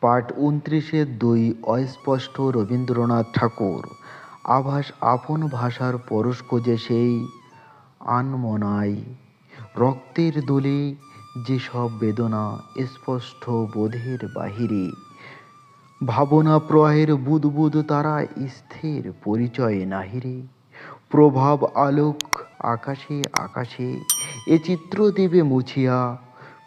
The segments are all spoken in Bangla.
পাঠ উনত্রিশে দুই অস্পষ্ট রবীন্দ্রনাথ ঠাকুর। আভাস আপন ভাষার পরশ খোঁজে সেই আনমনায় রক্তের দোলে, যেসব বেদনা স্পষ্ট বোধের বাহিরে। ভাবনা প্রহের বুদবুদ তারা স্থির পরিচয় নাহিরে। প্রভাব আলোক আকাশে আকাশে, এ চিত্র দেবে মুছিয়া।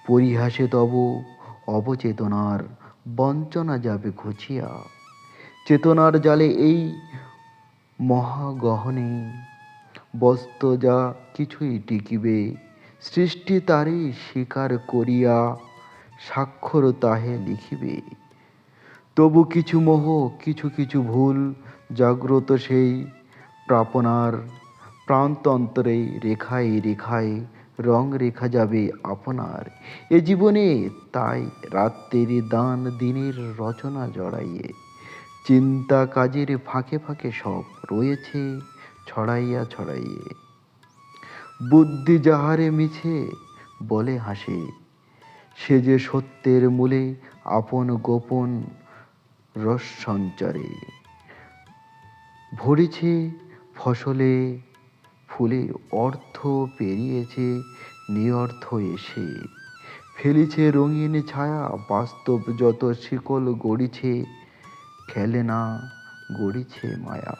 পরিহাসে তব অবচেতনার বঞ্চনা যাবে ঘুচিয়া। চেতনার জালে এই মহাগহনে বস্ত যা কিছুই টিকিবে, সৃষ্টি তারই স্বীকার করিয়া স্বাক্ষর তাহে লিখিবে। তবু কিছু মোহ, কিছু কিছু ভুল জাগ্রত সেই প্রাপনার প্রান্তন্তরে রেখায় রেখায় রং রেখা যাবে আপনার। এ জীবনে তাই রাত্রির দান, দিনের রচনা জড়াইয়ে। চিন্তা কাজের ফাঁকে ফাঁকে সব রয়েছে ছড়াইয়া ছড়াইয়ে। বুদ্ধি যাহারে মিছে, বলে হাসে। সে যে সত্যের মূলে আপন গোপন রস সঞ্চারে। ভরেছে ফসলে ফুলে অর্থ পেরিয়েছে নিয়র্থ এসে। ফেলেছে রঙিন ছায়া, বাস্তব যত শিকল গড়িছে, খেলে না গড়িছে মায়া।